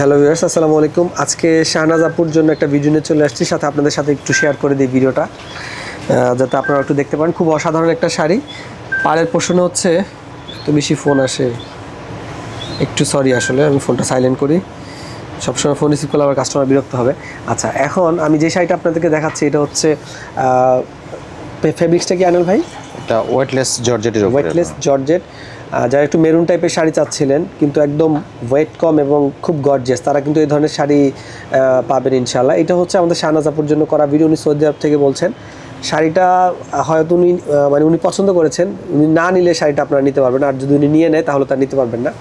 Hello viewers আসসালামু আলাইকুম। আজকে শাহনাজ আপুর জন্য একটা ভিডিও নিয়ে চলে আসছি সাথে আপনাদের সাথে একটু শেয়ার করে দিই ভিডিওটা যাতে আপনারা একটু দেখতে পারেন। খুব অসাধারণ একটা শাড়ি। পাড়ের প্রশ্ন হচ্ছে তো বেশি ফোন আসে। একটু সরি আসলে আমি ফোনটা সাইলেন্ট করি। সবসময় ফোন রিসিভ করলে আমার কাস্টমার বিরক্ত হবে। আচ্ছা এখন আমি যে শাড়িটা আপনাদেরকে দেখাচ্ছি এটা হচ্ছে ফেব্রিক্সটা কি আনেল ভাই? এটা ওয়েটলেস জর্জেটের ওয়েটলেস জর্জেট যারা একটু মেরুন টাইপের শাড়ি চাচ্ছিলেন কিন্তু একদম ওয়েট কম এবং খুব গর্জিয়াস তারা কিন্তু এই ধরনের শাড়ি পাবেন ইনশাল্লাহ এটা হচ্ছে আমাদের শাহনাজাপুর জন্য করা ভিডিও উনি সৌদি আরব থেকে বলছেন। শাড়িটা হয়তো উনি মানে উনি পছন্দ করেছেন উনি না নিলে শাড়িটা আপনারা নিতে পারবেন আর যদি উনি নিয়ে নেয় তাহলে তার নিতে পারবেন না।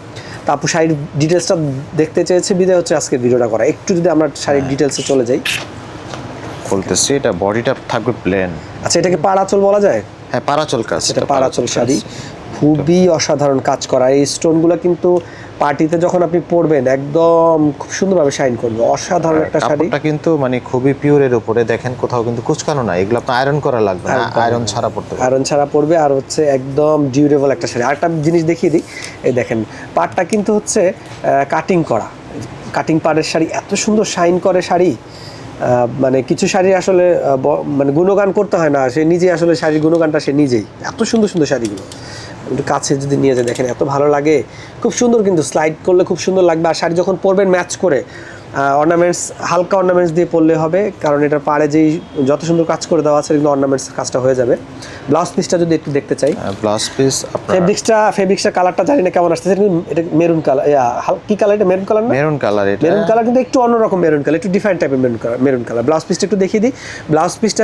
তা আপু শাড়ির ডিটেলসটা দেখতে চেয়েছে বিদায় হচ্ছে আজকে ভিডিওটা করা। একটু যদি আমরা শাড়ির ডিটেলসে চলে যাই। বলতেছি এটা বডিটা থাকবে প্লেন আচ্ছা এটাকে পাড়াচল বলা যায়? হ্যাঁ পারাচল কাজ এটা পাড়াচল শাড়ি। খুবই অসাধারণ কাজ করা। এই স্টোনগুলো কিন্তু পার্টিতে যখন আপনি পরবেন একদম খুব সুন্দরভাবে শাইন করবে। অসাধারণ একটা শাড়ি। কাপড়টা কিন্তু মানে খুবই পিওরের উপরে দেখেন কোথাও কিন্তু কুচকানো না এগুলো আপনার আয়রন করা লাগবে না আয়রন ছাড়া পড়তে আয়রন ছাড়া পড়বে আর হচ্ছে একদম ডিউরেবল একটা শাড়ি। আরেকটা জিনিস দেখিয়ে দিই। এই দেখেন পাটটা কিন্তু হচ্ছে কাটিং করা। কাটিং পাড়ের শাড়ি এত সুন্দর শাইন করে শাড়ি। মানে কিছু শাড়ি আসলে মানে গুণগান করতে হয় না। সে নিজে আসলে শাড়ির গুণগানটা সে নিজেই। এত সুন্দর সুন্দর শাড়িগুলো। একটু কাছে যদি নিয়ে যায় দেখেন এত ভালো লাগে। খুব সুন্দর কিন্তু স্লাইড করলে খুব সুন্দর লাগবে। আর শাড়ি যখন পরবেন ম্যাচ করে অর্নামেন্টস হালকা অর্নামেন্টস দিয়ে পরলে হবে কারণ এটার পাড়ে যেই যত সুন্দর কাজ করে দেওয়া আছে কিন্তু অর্নামেন্টস কাজটা হয়ে যাবে। ব্লাউজ পিসটা যদি একটু দেখতে চাই। ব্লাউজ পিস ফেব্রিক্সটা ফেব্রিক্সটা কালারটা জানি না কেমন আসতেছে কিন্তু এটা মেরুন কালার কি কালার এটা? মেরুন কালার না? মেরুন কালার এটা। মেরুন কালার কিন্তু একটু অন্যরকম মেরুন কালার একটু ডিফারেন্ট টাইপের maroon colour maroon colour blouse পিসটা একটু দেখিয়ে দিই। ব্লাউজ পিসটা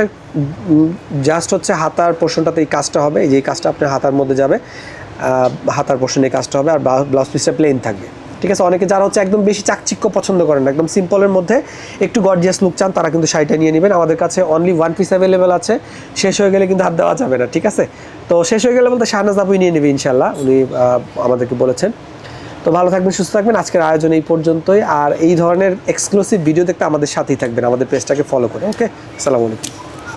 জাস্ট হচ্ছে হাতার পোর্শনটাতে এই কাজটা হবে এই যে কাজটা আপনার হাতার মধ্যে যাবে হাতার পোর্শনে এই কাজটা হবে আর ব্লাউজ পিসটা প্লেন থাকবে। ঠিক আছে? অনেকে যারা হচ্ছে একদম বেশি চাকচিক্য পছন্দ করেন না, একদম সিম্পলের মধ্যে একটু গর্জিয়াস লুক চান তারা কিন্তু শাড়িটা নিয়ে নেবেন। আমাদের কাছে অনলি ওয়ান পিস অ্যাভেলেবেল আছে। শেষ হয়ে গেলে কিন্তু হাত দেওয়া যাবে না ঠিক আছে? তো শেষ হয়ে গেলে বলতে শাহনাজ আপুই নিয়ে নেবে ইনশাল্লাহ উনি আমাদেরকে বলেছেন। তো ভালো থাকবেন সুস্থ থাকবেন। আজকের আয়োজন এই পর্যন্তই। আর এই ধরনের এক্সক্লুসিভ ভিডিও দেখতে আমাদের সাথেই থাকবেন আমাদের পেজটাকে ফলো করে ওকে আসসালামু আলাইকুম।